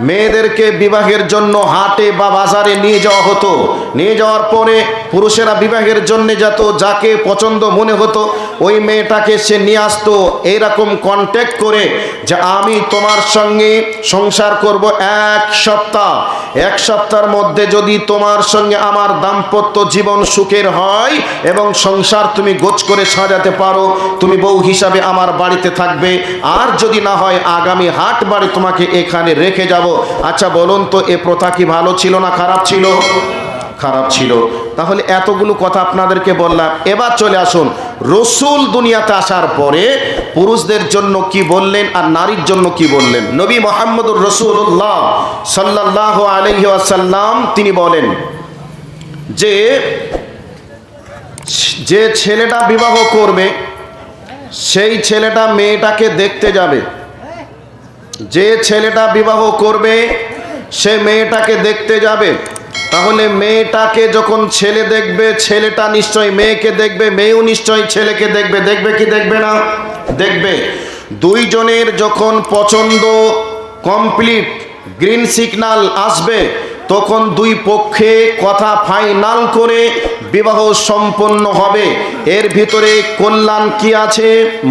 মেয়েদেরকে বিবাহের জন্য হাটে বা বাজারে নিয়ে যাওয়া হতো। নিয়ে যাওয়ার পরে পুরুষেরা বিবাহের জন্য যেত, যাকে পছন্দ মনে হতো, ওই মেয়েটাকে সে নিয়ে আসতো। এইরকম কন্ট্যাক্ট করে যে আমি তোমার সঙ্গে সংসার করব এক সপ্তাহ। এক সপ্তাহের মধ্যে যদি তোমার সঙ্গে আমার দাম্পত্য জীবন সুখের হয় এবং সংসার তুমি গোছ করে সাজাতে পারো, তুমি বউ হিসাবে আমার বাড়িতে থাকবে। আর যদি না হয়, আগামী হাট বাড়ি তোমাকে এখানে রেখে যাব। আচ্ছা বলুন তো, এ প্রথা কি ভালো ছিল না খারাপ ছিল? খারাপ ছিল। তাহলে এতগুলো কথা আপনাদেরকে বললাম। এবার চলে আসুন। রসুল দুনিয়াতে আসার পরে পুরুষদের জন্য কি বললেন আর নারীর জন্য কি বললেন? নবী মোহাম্মদুর রসুল্লাহ সাল্লাহ আলহি আসাল্লাম তিনি বলেন যে যে ছেলেটা বিবাহ করবে, সেই ছেলেটা মেয়েটাকে দেখতে যাবে। যে ছেলেটা বিবাহ করবে, সে মেয়েটাকে দেখতে যাবে। তাহলে মেয়েটাকে যখন ছেলে দেখবে, ছেলেটা নিশ্চয় মেয়েকে দেখবে, মেয়েও নিশ্চয় ছেলেকে দেখবে। দেখবে কি দেখবে না? দেখবে। দুইজনের যখন পছন্দ কমপ্লিট গ্রিন সিগনাল আসবে, তখন দুই পক্ষে কথা ফাইনাল করে বিবাহ সম্পন্ন হবে। এর ভিতরে কল্যাণ কি আছে?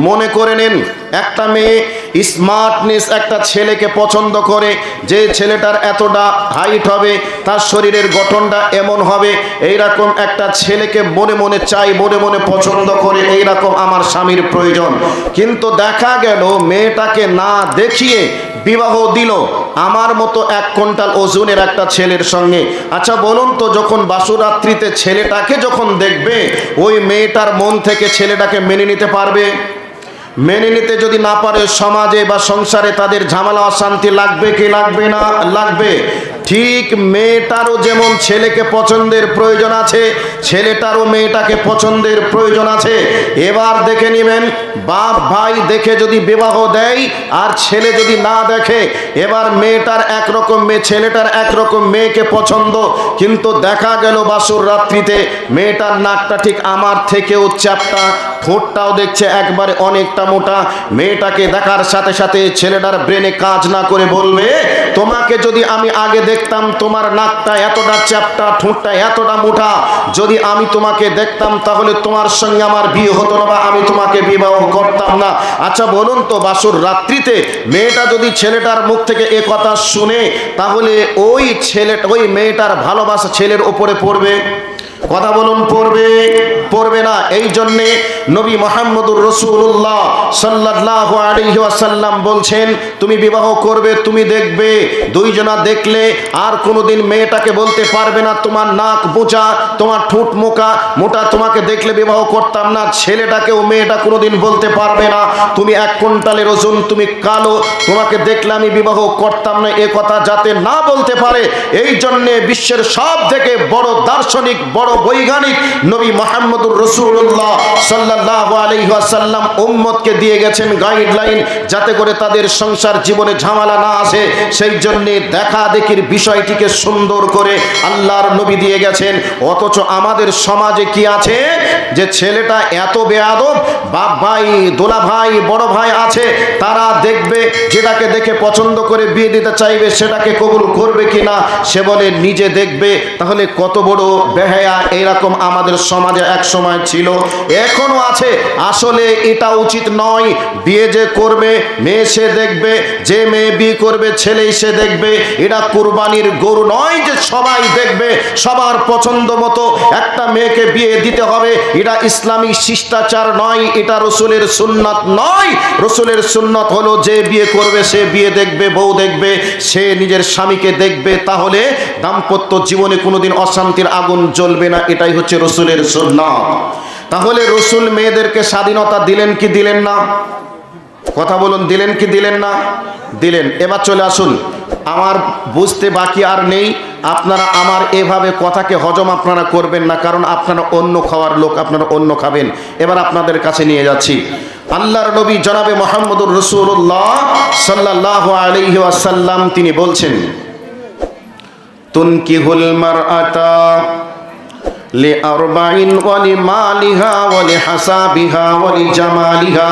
মনে করে নেন। একটা মেয়ে স্মার্টনেস একটা ছেলেকে পছন্দ করে, যে ছেলেটার এতটা হাইট হবে, তার শরীরের গঠনটা এমন হবে, এইরকম একটা ছেলেকে মনে মনে চাই, মনে মনে পছন্দ করে, এইরকম আমার স্বামীর প্রয়োজন। কিন্তু দেখা গেল মেয়েটাকে না দেখিয়ে বিবাহ দিল। আমার মতো এক কোন্টাল ওজনের একটা ছেলের সঙ্গে। আচ্ছা বলুন তো, যখন বাসুরাত্রিতে ছেলেটাকে যখন দেখবে, ওই মেয়েটার মন থেকে ছেলেটাকে মেনে নিতে পারবে? মেনে নিতে যদি না পারে, সমাজে বা সংসারে তাদের ঝামেলা, অশান্তি লাগবে কি লাগবে না? লাগবে। ঠিক মেয়েটারও যেমন ছেলেকে পছন্দের প্রয়োজন আছে, ছেলেটারও মেয়েটাকে পছন্দের প্রয়োজন আছে। এবার দেখে নেবেন, বাপ ভাই দেখে যদি বিবাহ দেয় আর ছেলে যদি না দেখে, এবার মেয়েটার একরকম মেয়ে, ছেলেটার একরকম মেয়েকে পছন্দ। কিন্তু দেখা গেল বাসুর রাত্রিতে মেয়েটার নাকটা ঠিক আমার থেকেও চ্যাপটা, ঠোঁটটাও দেখছে একবারে অনেকটা মোটা। মেয়েটাকে দেখার সাথে সাথে ছেলেটার ব্রেনে কাজ না করে বলবে তোমাকে যদি আমি আগে দেখতাম, তোমার নাকটা এতটা চ্যাপটা, ঠোঁটটা এতটা মোটা, যদি আমি তোমাকে দেখতাম, তাহলে তোমার সঙ্গে আমার বিয়ে হতো না বা আমি তোমাকে বিবাহ করতাম না। আচ্ছা বলুন তো, বাসুর রাত্রিতে মেয়েটা যদি ছেলেটার মুখ থেকে এ কথা শুনে, তাহলে ওই ছেলেটা ওই মেয়েটার ভালোবাসা ছেলের ওপরে পড়বে? কথা বলুন, পড়বে পড়বে না। এই জন্যে নবী মোহাম্মদুর রসুল্লাহ সাল্লাহ আলহি আসাল্লাম বলছেন, তুমি বিবাহ করবে, তুমি দেখবে, দুইজনা দেখলে আর কোনোদিন মেয়েটাকে বলতে পারবে না, তোমার নাক বোচা তোমার ঠোঁট মোকা, মোটা তোমাকে দেখলে বিবাহ করতাম না, ছেলেটাকেও মেয়েটা কোনোদিন বলতে পারবে না। তুমি এক কুইন্টালের ওজন, তুমি কালো, তোমাকে দেখলে আমি বিবাহ করতাম না, এ কথা যাতে না বলতে পারে। এই জন্যে বিশ্বের সব থেকে বড় দার্শনিক, বড় বৈজ্ঞানিক নবী মোহাম্মদুর রসুল্লাহ সাল্লাহ আলহাসাল্লাম উম্মতকে দিয়ে গেছেন গাইডলাইন যাতে করে তাদের সংসার জীবনে ঝামেলা না আসে। সেই জন্যে দেখা দেখির বিষয়টিকে সুন্দর করে আল্লাহর নবী দিয়ে গেছেন। অথচ আমাদের সমাজে কি আছে? যে ছেলেটা এত বেয়াদব বাপ ভাই, দোলা ভাই, বড় ভাই আছে, তারা দেখবে, যেটাকে দেখে পছন্দ করে বিয়ে দিতে চাইবে, সেটাকে কবুল করবে কিনা, সে বলে, নিজে দেখবে, তাহলে কত বড় বেহায়া, এইরকম আমাদের সমাজে এক সময় ছিল, এখনও আছে, আসলে এটা উচিত নয়, বিয়ে যে করবে, মেয়ে সে দেখবে, যে মেয়ে বিয়ে করবে ছেলে সে দেখবে, এটা কুরবানির গরু নয় যে সবাই দেখবে, সবার পছন্দ মতো একটা মেয়েকে বিয়ে দিতে হবে, এটা ইসলামী শিষ্টাচার নয় এটা রসুলের সুন্নত নয়। রসুলের সুন্নত হলো যে বিয়ে করবে, সে বিয়ে দেখবে, বউ দেখবে, সে নিজের স্বামীকে দেখবে, তাহলে দাম্পত্য জীবনে কোনোদিন অশান্তির আগুন জ্বলবে না। এটাই হচ্ছে রসুলের সুন্নত। তাহলে রসুল মেয়েদেরকে স্বাধীনতা দিলেন কি দিলেন না? কথা বলুন, দিলেন কি দিলেন না? দিলেন। এবার চলে আসুন। আমার বুঝতে বাকি আর নেই। আপনারা আমার এভাবে কথাকে হজম আপনারা করবেন না, কারণ আপনারা অন্য খাওয়ার লোক, আপনারা অন্য খাবেন। এবার আপনাদের কাছে নিয়ে যাচ্ছি। আল্লাহর নবী জনাবে মোহাম্মদুর রসুল্লাহ সাল্লাহ আলহি আসাল্লাম তিনি বলছেন তুনকি হুলমার আতা লে আরবাইন ওয়ালি মালিহা ওয়ালি হাসাবিহা ওয়ালি জামালিহা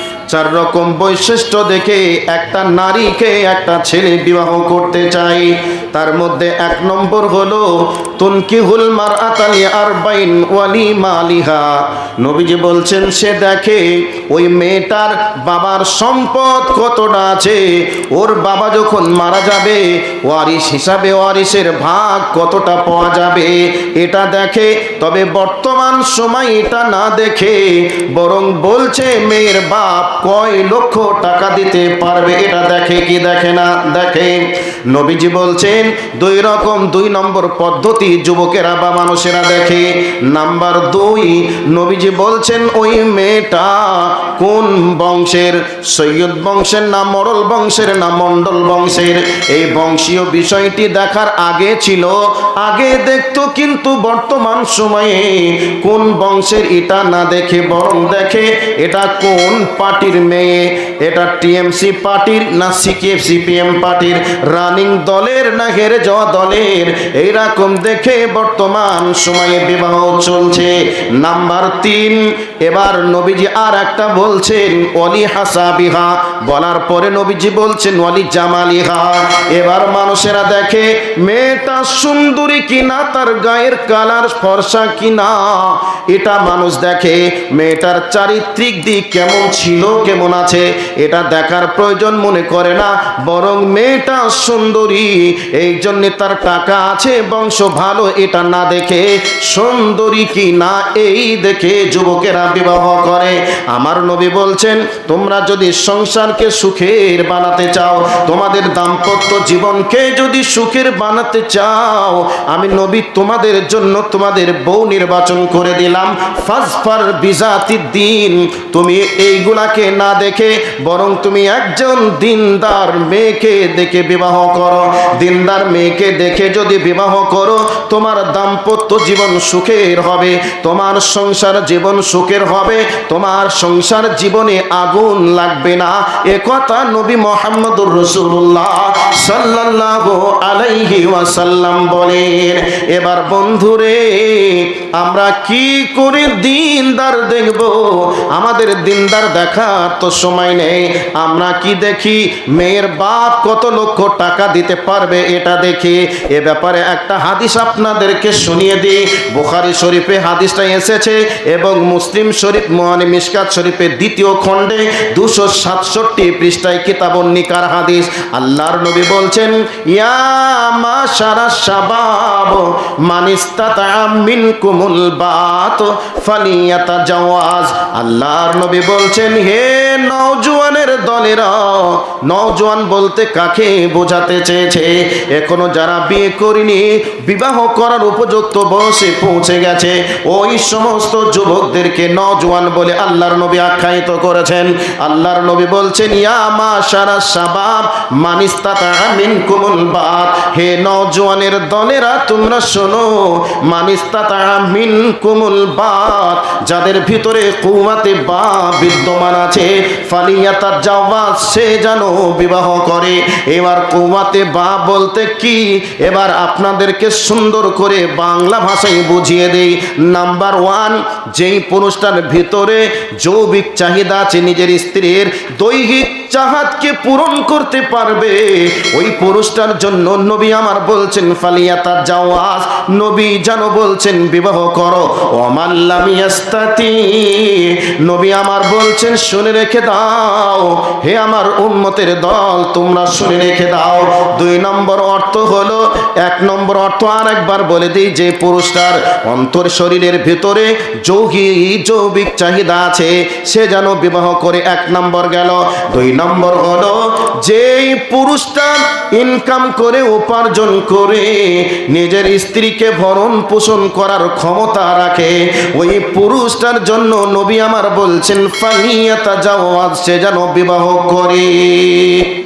চার রকম বৈশিষ্ট্য দেখে একটা নারীকে একটা ছেলে বিবাহ করতে চাই। তার মধ্যে এক নম্বর হলো, তুনকিহুল মার আতালি আরবাইন ওয়ালি মালিহা। নবীজি বলছেন, সে দেখে ওই মেয়েটার বাবার সম্পদ কতটা আছে? ওর বাবা যখন মারা যাবে ওয়ারিস হিসাবে ওয়ারিসের ভাগ কতটা পাওয়া যাবে? এটা দেখে, তবে বর্তমান সময় এটা না দেখে বরং বলছে, মেয়ের বাপ কয় লক্ষ টাকা দিতে পারবে এটা দেখে কি দেখে না? দেখে। নবীজি বলছেন, দুই রকম, দুই নম্বর পদ্ধতি যুবকেরা বা মানুষেরা দেখে। নাম্বার দুই, নবীজি বলছেন, ওই মেয়েটা কোন বংশের? সৈয়দ বংশের না মরল বংশের না মণ্ডল বংশের? এই বংশীয় বিষয়টি দেখার আগে ছিল, আগে দেখতো, কিন্তু বর্তমান সময়ে কোন বংশের এটা না দেখে বরং দেখে এটা কোন পার্টির মেয়ে, এটা টিএমসি পার্টির না সিকেএফ সিপিএম পার্টির? রানিং দলের না হেরে যাওয়া দলের? এইরকম দেখে বর্তমান সময়ে বিবাহ চলছে। নাম্বার তিন, এবার নবীজি আর একটা বলছেন অলি হাসাবিহা। বলার পরে নবীজি বলছেন অলি জামালিহা। এবার মানুষেরা দেখে, মেয়েটা সুন্দরী কিনা, তার গায়ের কালার ফর্সা কিনা? এটা মানুষ দেখে, মেয়েটার চারিত্রিক দিক কেমন ছিল? কেমন আছে? এটা দেখার প্রয়োজন মনে করে না। বরং মেয়েটা সুন্দরী এই জন্যে তার টাকা আছে, বংশ ভালো, এটা না দেখে সুন্দরী কি না, এই দেখে যুবকেরা বিবাহ করে। আমার নবী বলছেন, তোমরা যদি সংসারকে সুখের বানাতে চাও, তোমাদের দাম্পত্য জীবনকে যদি সুখের বানাতে চাও, আমি নবী তোমাদের জন্য তোমাদের বউ নির্বাচন করে দিলাম। ফাজফার বিজাতি দিন তুমি এইগুলাকে না দেখে, বরং তুমি একজন দিনদার মেয়েকে দেখে বিবাহ করো। দিনদার মেয়েকে দেখে যদি বিবাহ করো, তোমার দাম্পত্য জীবন সুখের হবে, তোমার সংসার জীবন সুখের হবে, তোমার সংসার জীবনে আগুন লাগবে না। এ কথা নবী মোহাম্মদুর রসুল্লাহ সাল্লাল্লাহু আলাইহি ওয়াসাল্লাম বলেন। এবার বন্ধুরে, আমরা কি করে দিনদার দেখব? আমাদের দিনদার দেখার তো সময় নেই। আমরা কি দেখি? মেয়ের বাপ কত লক্ষ টাকা দিতে পারবে এটা দেখি। এ ব্যাপারে একটা হাদিস আপনাদেরকে শুনিয়ে দিই। বুখারি শরীফে হাদিসটা এসেছে এবং মুসলিম শরীফ মোহানি মিসকাত শরীফের দ্বিতীয় খণ্ডে দুশো সাতষট্টি পৃষ্ঠায় কিতাবন নিকার হাদিস। আল্লাহর নবী বলছেন, ইয়া মা সারা মিনকুমুল বাত আল্লাহর নবী বলছেন, হে নওজোয়ানের দলেরা নওজোয়ান বলতে কাকে বোঝাতে চেয়েছে? এখনও যারা বিয়ে করিনি, বিবাহ করার উপযুক্ত বয়সে পৌঁছে গেছে। ওই সমস্ত যুবকদেরকে নওজোয়ান বলে আল্লাহর নবী আখ্যায়িত করেছেন। আল্লাহর নবী বলছেন, ইয়া সারা শাবাব, মানিস্তাতা মিনকুমুল বাত। হে নওজোয়ানের দলেরা, তোমরা শোনো, মানিস্তাতা মিনকুমুল বাত, যাদের ভিতরে কুয়াতে বা বিদ্যমান আছে ফালিয়াতা যাওয়া সে যেন বিবাহ করে। এবার কুয়াতে বা বলতে কি? এবার আপনাদেরকে সুন্দর করে বাংলা ভাষায় বুঝিয়ে দেই। নাম্বার ওয়ান যেই পুরুষটার ভিতরে যৌবিক চাহিদা আছে নিজের স্ত্রীর, দৈহিক চাহাতকে পূরণ করতে পারবে। ওই পুরুষটার জন্য নবী আমার বলছেন, ফালিয়াতা জাওয়াজ। নবী যেন বলছেন, বিবাহ করো। ওমাল্লামিয়াস্তাতি নবী আমার বলছেন, শুনে রেখে দাও। হে আমার উন্মতের দল, তোমরা শুনে রেখে দাও। দুই নম্বর অর্থ হলো, এক নম্বর অর্থ আর একবার বলে দিই, যে পুরুষটার অন্তর শরীরের ভিতরে যৌগি যৌবিক চাহিদা আছে, সে যেন বিবাহ করে এক নম্বর গেল। দুই নম্বর হলো, যেই পুরুষটা ইনকাম করে, উপার্জন করে, নিজের স্ত্রীকে ভরণ পোষণ করার ক্ষমতা রাখে, ওই পুরুষটার জন্য নবী আমার বলছেন ফানিয়াতা যাও আজ সে যেন বিবাহ করে।